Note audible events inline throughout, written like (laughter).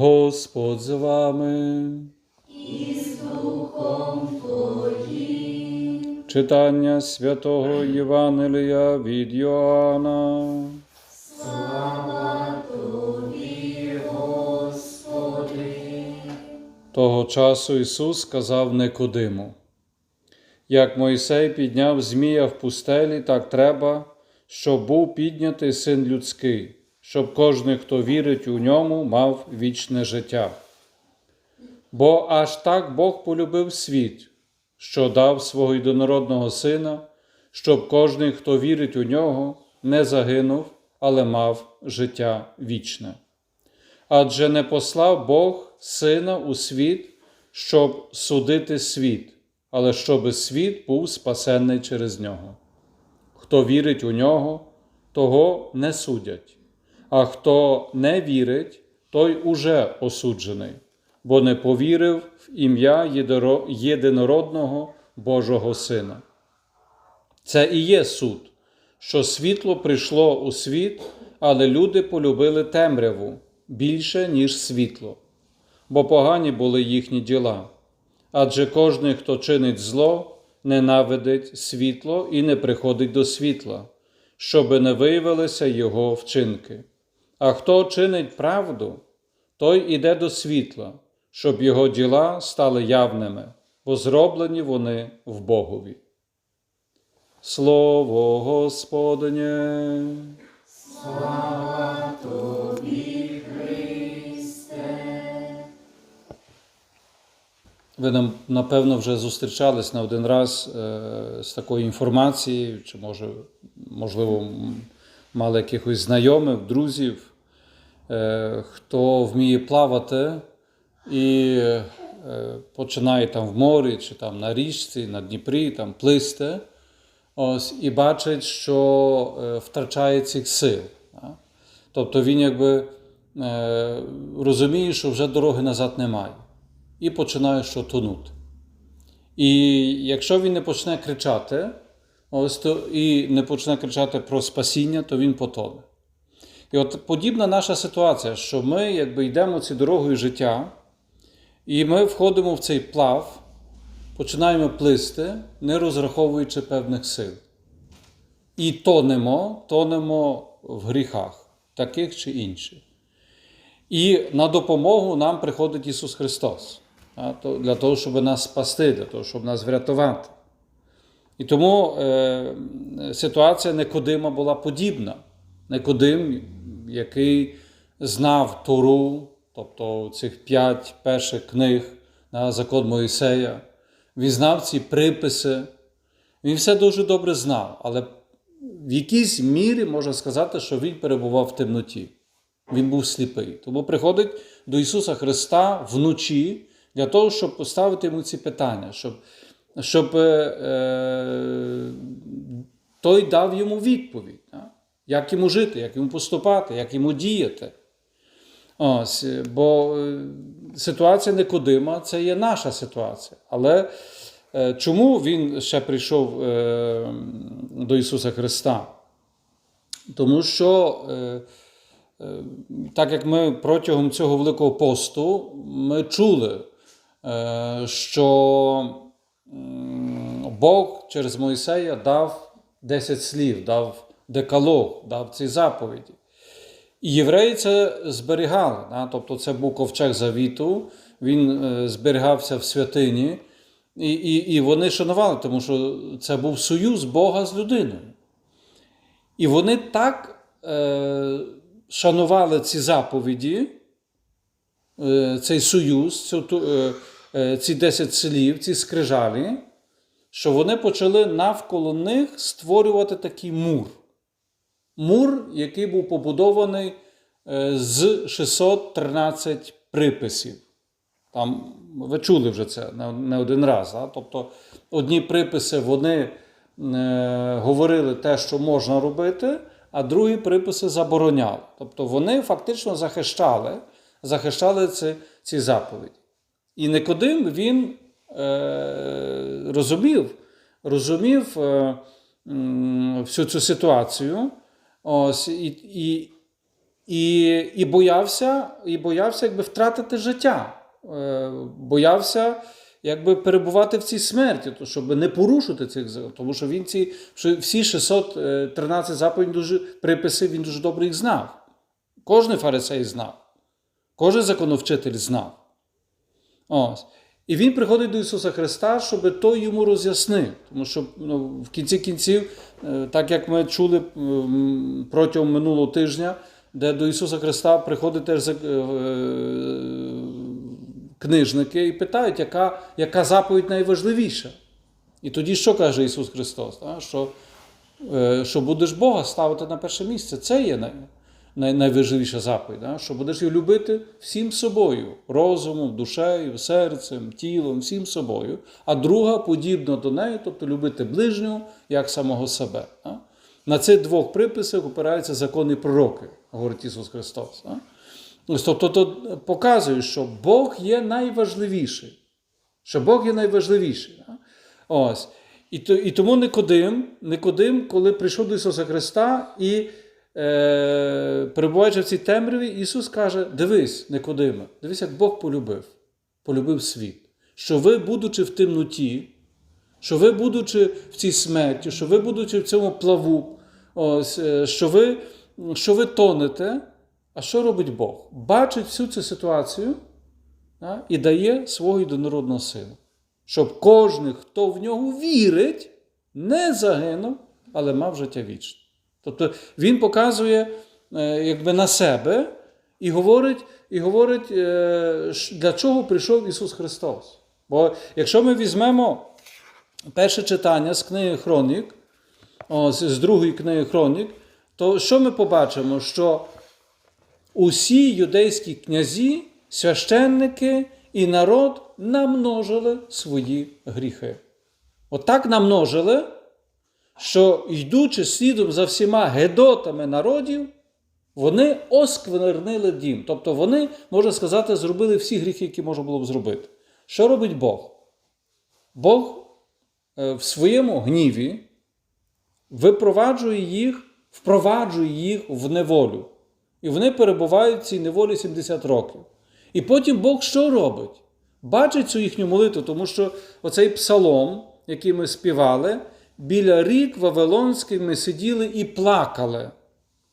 Господь з вами. Читання святого Євангелія від Йоанна. Того часу Ісус сказав Никодиму, як Мойсей підняв Змія в пустелі, так треба, щоб був піднятий син людський, щоб кожен, хто вірить у ньому, мав вічне життя. Бо аж так Бог полюбив світ, що дав свого єдинородного сина, щоб кожен, хто вірить у нього, не загинув, але мав життя вічне. Адже не послав Бог сина у світ, щоб судити світ, але щоб світ був спасенний через нього. Хто вірить у нього, того не судять, а хто не вірить, той уже осуджений, бо не повірив в ім'я єдинородного Божого Сина. Це і є суд, що світло прийшло у світ, але люди полюбили темряву більше, ніж світло, бо погані були їхні діла. Адже кожен, хто чинить зло, ненавидить світло і не приходить до світла, щоби не виявилися його вчинки. А хто чинить правду, той іде до світла, щоб його діла стали явними, бо зроблені вони в Богові. Слово Господнє. Ви нам, напевно, вже зустрічались не один раз е, з такою інформацією, чи може, можливо, мали якихось знайомих, друзів, хто вміє плавати і е, починає там в морі, чи там на річці, на Дніпрі, там плисти, ось, і бачить, що е, втрачає цих сил. Тобто він якби е, розуміє, що вже дороги назад немає і починає що тонути. І якщо він не почне кричати, ось то і не почне кричати про спасіння, то він потоне. І от подібна наша ситуація, що ми якби йдемо цією дорогою життя, і ми входимо в цей плав, починаємо плисти, не розраховуючи певних сил. І тонемо, тонемо в гріхах, таких чи інших. І на допомогу нам приходить Ісус Христос для того, щоб нас спасти, для того, щоб нас врятувати. І тому е, ситуація Никодима була подібна. Никодим, який знав Тору, тобто цих п'ять перших книг на закон Моїсея, він знав ці приписи, він все дуже добре знав, але в якійсь мірі можна сказати, що він перебував в темноті. Він був сліпий. Тому приходить до Ісуса Христа вночі для того, щоб поставити йому ці питання, щоб, щоб е, е, той дав йому відповідь? Як йому жити, як йому поступати, як йому діяти. Ось, бо е, ситуація Никодима це є наша ситуація. Але е, чому він ще прийшов е, до Ісуса Христа? Тому що. Так як ми протягом цього Великого посту ми чули, що Бог через Мойсея дав 10 слів, дав декалог, дав ці заповіді. І євреї це зберігали. Да? Тобто це був ковчег завіту, він е, зберігався в святині, і, і, і вони шанували, тому що це був союз Бога з людиною. І вони так е, шанували ці заповіді, е, цей союз, цю, е, е, ці 10 слів, ці скрижалі, що вони почали навколо них створювати такий мур. Мур, який був побудований е, з 613 приписів. Там, ви чули вже це не- один раз. Да? Тобто одні приписи вони е, говорили те, що можна робити, а другі приписи забороняли. Тобто вони фактично захищали, захищали ці, ці заповіді. І Никодим він е, розумів, розумів е, всю цю ситуацію. Ось, і, і, І, і боявся, і боявся якби втратити життя, Е, боявся якби перебувати в цій смерті, то, щоб не порушити цих. Тому що він ці всі 613 заповідей дуже приписи, він дуже добре їх знав. Кожен фарисей знав, кожен законовчитель знав. Ось. І він приходить до Ісуса Христа, щоб той йому роз'яснив. Тому що ну, в кінці кінців, е, так як ми чули протягом минулого тижня, де до Ісуса Христа приходять теж е, книжники і питають, яка, яка заповідь найважливіша. І тоді що каже Ісус Христос? Що, е, що будеш Бога ставити на перше місце. Це є най, най, найважливіша заповідь. Да? Що будеш його любити всім собою, розумом, душею, серцем, тілом, всім собою. А друга подібно до неї, тобто любити ближнього як самого себе. Да? На цих двох приписах опираються закони пророки, говорить Ісус Христос. Да? Тобто то показує, що Бог є найважливіший. Що Бог є найважливіший. Да? Ось. І, то, і тому Никодим, Никодим, коли прийшов до Ісуса Христа і перебуваючи в цій темряві, Ісус каже: Дивись, Никодиме, дивись, як Бог полюбив, полюбив світ. Що ви, будучи в темноті, що ви, будучи в цій смерті, що ви, будучи в цьому плаву, ось, е, що ви, що ви тонете, а що робить Бог? Бачить всю цю ситуацію да, і дає свого єдинородного сина, щоб кожен, хто в нього вірить, не загинув, але мав життя вічне. Тобто він показує е, якби на себе і говорить, і говорить, е, для чого прийшов Ісус Христос. Бо якщо ми візьмемо перше читання з книги Хронік, з другої книги Хронік, то що ми побачимо? Що усі юдейські князі, священники і народ намножили свої гріхи. Отак намножили, що йдучи слідом за всіма гедотами народів, вони осквернили дім. Тобто вони, можна сказати, зробили всі гріхи, які можна було б зробити. Що робить Бог? Бог е, в своєму гніві випроваджує їх, впроваджує їх в неволю. І вони перебувають в цій неволі 70 років. І потім Бог що робить? Бачить цю їхню молитву, тому що оцей псалом, який ми співали, біля рік Вавилонський ми сиділи і плакали,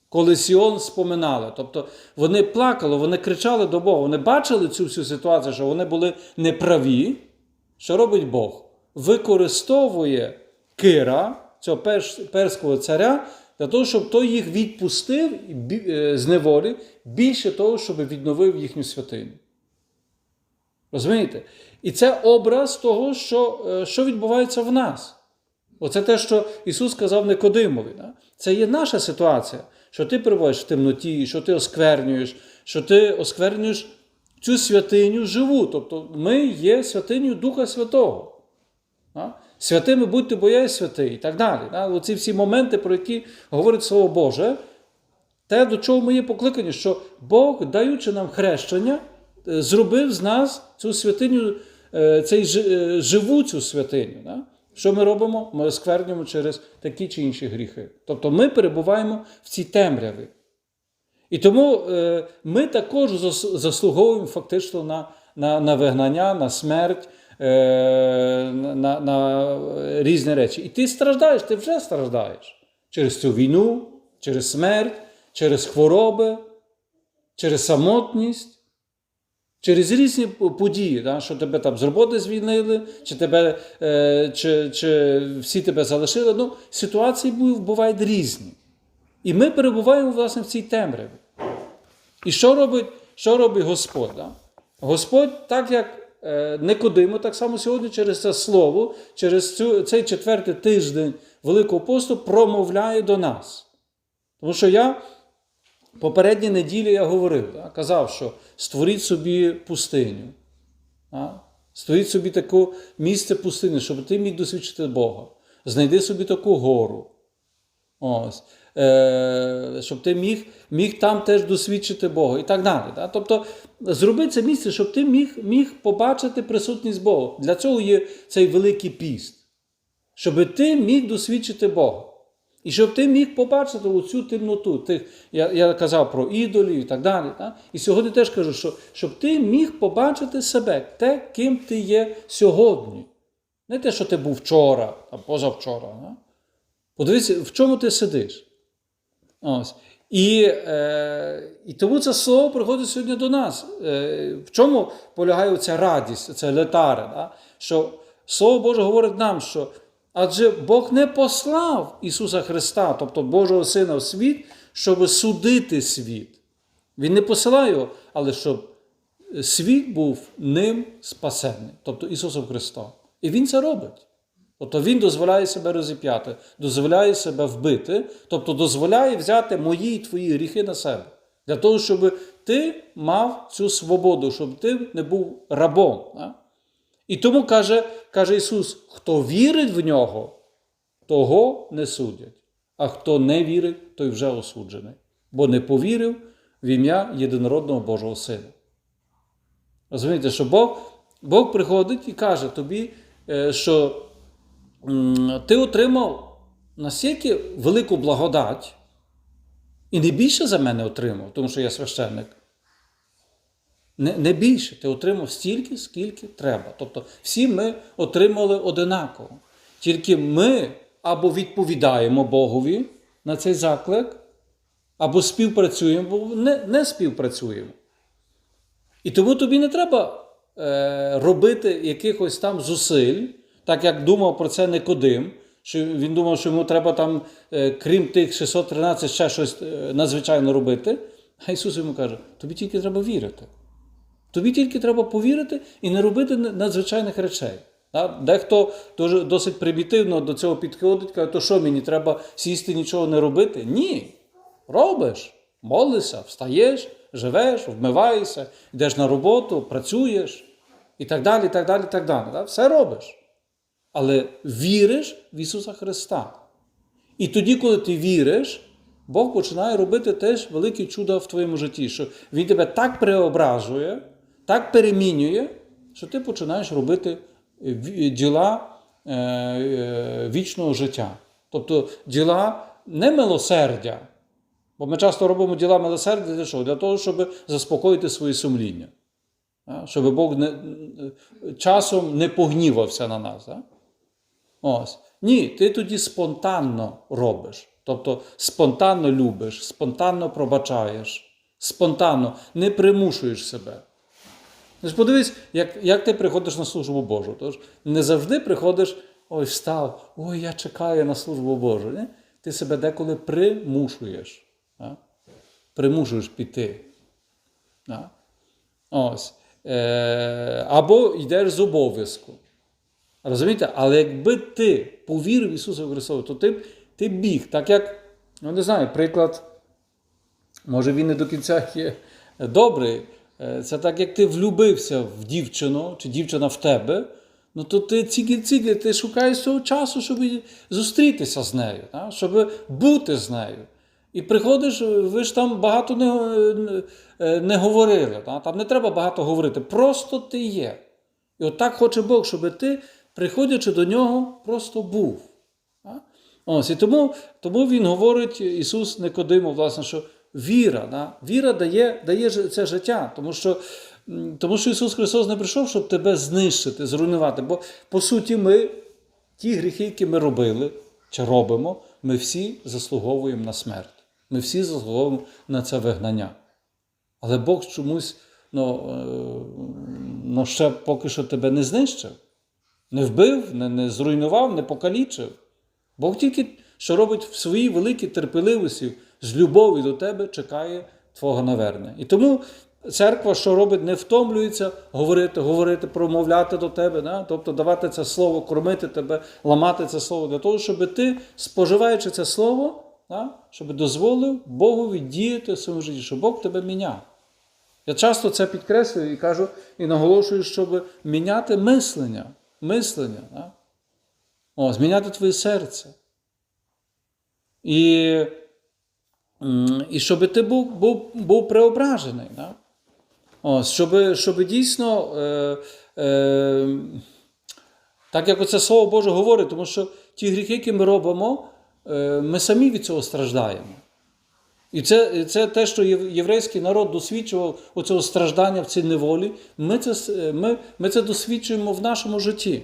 коли Сіон споминали. Тобто вони плакали, вони кричали до Бога, вони бачили цю всю ситуацію, що вони були неправі. Що робить Бог? Використовує Кира, цього перського царя, для того, щоб той їх відпустив е, з неволі, більше того, щоб відновив їхню святиню. Розумієте? І це образ того, що, е, що відбувається в нас. Оце те, що Ісус сказав Никодимові. Да? Це є наша ситуація, що ти перебуваєш в темноті, що ти осквернюєш, що ти осквернюєш цю святиню живу. Тобто ми є святиню Духа Святого. Да? Святими будьте, бо я святий і так далі. Да? Оці всі моменти, про які говорить Слово Боже, те, до чого ми є покликані, що Бог, даючи нам хрещення, е, зробив з нас цю святиню, е, цей е, живу цю святиню. Да? Що ми робимо? Ми осквернюємо через такі чи інші гріхи. Тобто ми перебуваємо в цій темряві. І тому е, ми також заслуговуємо фактично на, на, на вигнання, на смерть, е, на, на, різні речі. І ти страждаєш, ти вже страждаєш через цю війну, через смерть, через хвороби, через самотність. Через різні події, да, що тебе там з роботи звільнили, чи, тебе, е, чи, чи всі тебе залишили. Ну, ситуації бувають різні. І ми перебуваємо власне в цій темряві. І що робить, що робить Господь? Да? Господь, так як е, Никодимо, так само сьогодні через це слово, через цю, цей четвертий тиждень Великого посту промовляє до нас. Тому що я попередні неділі я говорив, да, казав, що створіть собі пустиню. Да? Створіть собі таке місце пустини, щоб ти міг досвідчити Бога. Знайди собі таку гору. Ось. Е, щоб ти міг, міг там теж досвідчити Бога і так далі. Да? Тобто зроби це місце, щоб ти міг, міг побачити присутність Бога. Для цього є цей великий піст. Щоб ти міг досвідчити Бога. І щоб ти міг побачити оцю темноту. Тих, я, я казав про ідолів і так далі. Так? І сьогодні теж кажу, що щоб ти міг побачити себе, те, ким ти є сьогодні. Не те, що ти був вчора, а позавчора. Да? Подивися, в чому ти сидиш. Ось. І, е, і тому це слово приходить сьогодні до нас. Е, в чому полягає ця радість, це летаре? Да? Що Слово Боже говорить нам, що адже Бог не послав Ісуса Христа, тобто Божого Сина в світ, щоб судити світ. Він не посилає його, але щоб світ був ним спасений, тобто Ісусом Христом. І Він це робить. Тобто Він дозволяє себе розіп'яти, дозволяє себе вбити, тобто дозволяє взяти мої і твої гріхи на себе. Для того, щоб ти мав цю свободу, щоб ти не був рабом. І тому каже, каже Ісус: хто вірить в нього, того не судять. А хто не вірить, той вже осуджений, бо не повірив в ім'я єдинородного Божого Сина. Розумієте, що Бог, Бог приходить і каже тобі, е, що ти отримав настільки велику благодать, і не більше за мене отримав, тому що я священник. Не, не більше, ти отримав стільки, скільки треба. Тобто всі ми отримали одинаково. Тільки ми або відповідаємо Богові на цей заклик, або співпрацюємо, або не, не співпрацюємо. І тому тобі не треба е, робити якихось там зусиль, так як думав про це Никодим, що він думав, що йому треба там, е, крім тих 613, ще щось е, надзвичайно робити. А Ісус йому каже: тобі тільки треба вірити. Тобі тільки треба повірити і не робити надзвичайних речей. Дехто дуже, досить примітивно до цього підходить, каже, то що мені треба сісти нічого не робити? Ні. Робиш, молишся, встаєш, живеш, вмиваєшся, йдеш на роботу, працюєш і так далі. і так далі, і так далі. Так? Все робиш. Але віриш в Ісуса Христа. І тоді, коли ти віриш, Бог починає робити теж великі чуда в твоєму житті, що Він тебе так преображує, так перемінює, що ти починаєш робити діла е, е, вічного життя. Тобто діла не милосердя. Бо ми часто робимо діла милосердя для чого? Для того, щоб заспокоїти свої сумління. Щоб Бог не, часом не погнівався на нас. Ось. Ні, ти тоді спонтанно робиш. Тобто спонтанно любиш, спонтанно пробачаєш, спонтанно не примушуєш себе. Тож подивись, як, як ти приходиш на службу Божу. Тож не завжди приходиш, ой, встав, ой, я чекаю на службу Божу. Ні? Ти себе деколи примушуєш. А? Примушуєш піти. А? Ось. Е, або йдеш з обов'язку. Розумієте? Але якби ти повірив в Ісуса Христа, то ти, ти біг, так як, ну не знаю, приклад, може він не до кінця є добрий. Е, Це так, як ти влюбився в дівчину, чи дівчина в тебе, ну то ти цігі-цігі, ти шукаєш цього часу, щоб зустрітися з нею, так? щоб бути з нею. І приходиш, ви ж там багато не, не говорили. Так? Там не треба багато говорити, просто ти є. І от так хоче Бог, щоб ти, приходячи до нього, просто був. А? Ось, і тому, тому він говорить, Ісус Никодиму, власне, що віра, да? віра дає, дає це життя, тому що, тому що Ісус Христос не прийшов, щоб тебе знищити, зруйнувати. Бо, по суті, ми, ті гріхи, які ми робили чи робимо, ми всі заслуговуємо на смерть. Ми всі заслуговуємо на це вигнання. Але Бог чомусь ну, е, ну, ще поки що тебе не знищив, не вбив, не, не зруйнував, не покалічив. Бог тільки, що робить в своїй великій терпеливості, з любові до тебе чекає Твого навернення. І тому церква, що робить, не втомлюється говорити, говорити, промовляти до тебе, да? тобто давати це слово, кормити тебе, ламати це слово для того, щоб ти, споживаючи це слово, да? щоб дозволив Богові діяти в своєму житті, щоб Бог тебе міняв. Я часто це підкреслюю і кажу, і наголошую, щоб міняти мислення. Мислення. Да? О, зміняти твоє серце. І, і щоб ти був, був, був преображений. Да? О, щоб, щоб дійсно, е, е, так як оце Слово Боже говорить, тому що ті гріхи, які ми робимо, е, ми самі від цього страждаємо. І це, це те, що єврейський народ досвідчував оцього страждання в цій неволі, ми це, ми, ми це досвідчуємо в нашому житті.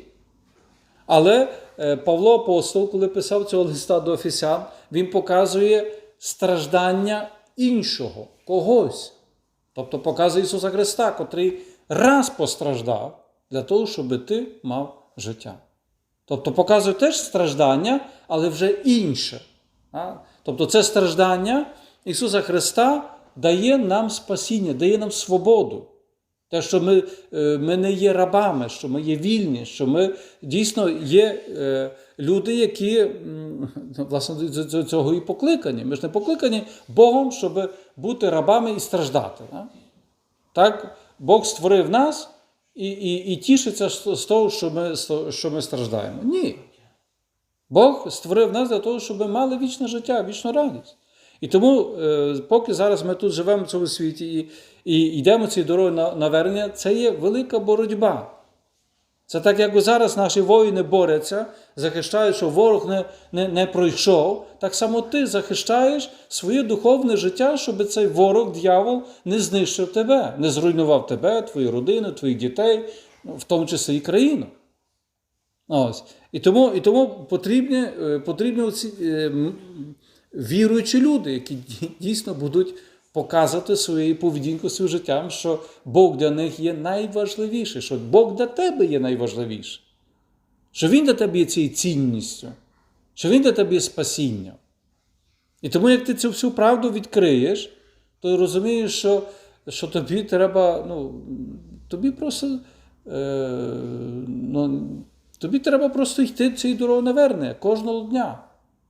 Але е, Павло Апостол, коли писав цього листа до Офісян, він показує страждання іншого, когось. Тобто показує Ісуса Христа, котрий раз постраждав для того, щоб ти мав життя. Тобто показує теж страждання, але вже інше. Тобто це страждання Ісуса Христа дає нам спасіння, дає нам свободу. Те, що ми, е, ми не є рабами, що ми є вільні, що ми дійсно є е, люди, які (laughs) власне до- цього і покликані. Ми ж не покликані Богом, щоб бути рабами і страждати. да? Так, Бог створив нас і, і, і тішиться з з того, що ми, що ми страждаємо. Ні. Бог створив нас для того, щоб ми мали вічне життя, вічну радість. І тому, е, поки зараз ми тут живемо в цьому світі і, і йдемо цією дорогою на навернення, це є велика боротьба. Це так, як зараз наші воїни борються, захищають, щоб ворог не, не, не пройшов. Так само ти захищаєш своє духовне життя, щоб цей ворог, дьявол, не знищив тебе, не зруйнував тебе, твою родину, твоїх дітей, в тому числі і країну. Ось. І тому, і тому потрібні, е, потрібні оці, е, віруючі люди, які дійсно будуть показувати своєю поведінкою, своїм життям, що Бог для них є найважливіший, що Бог для тебе є найважливіший, що Він для тебе є цією цінністю, що Він для тебе є спасінням. І тому, як ти цю всю правду відкриєш, то розумієш, що, що тобі треба, ну, тобі просто. Е, ну, тобі треба просто йти цією дорогою навернення кожного дня,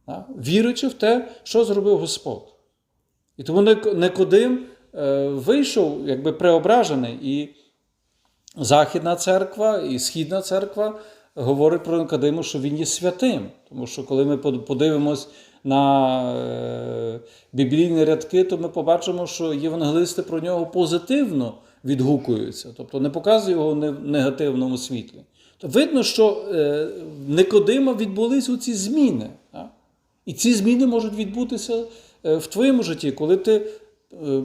да? вірячи в те, що зробив Господь. І тому Ник- Никодим е, вийшов якби преображений, і Західна церква і Східна церква говорить про Никодиму, що він є святим. Тому що коли ми подивимось на е, біблійні рядки, то ми побачимо, що євангелисти про нього позитивно відгукуються, тобто не показує його в негативному світлі. То видно, що е, в Никодима відбулись ці зміни. І ці зміни можуть відбутися в твоєму житті, коли ти е,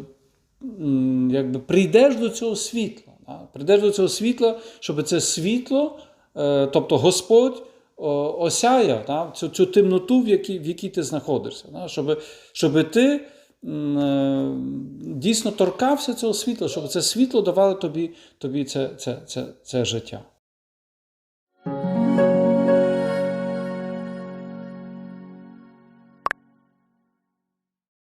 якби, прийдеш до цього світла. Прийдеш до цього світла, щоб це світло, е, тобто Господь осяяв цю, цю темноту, в якій, в якій ти знаходишся. Щоб, щоб ти е, дійсно торкався цього світла, щоб це світло давало тобі, тобі це, це, це, це життя.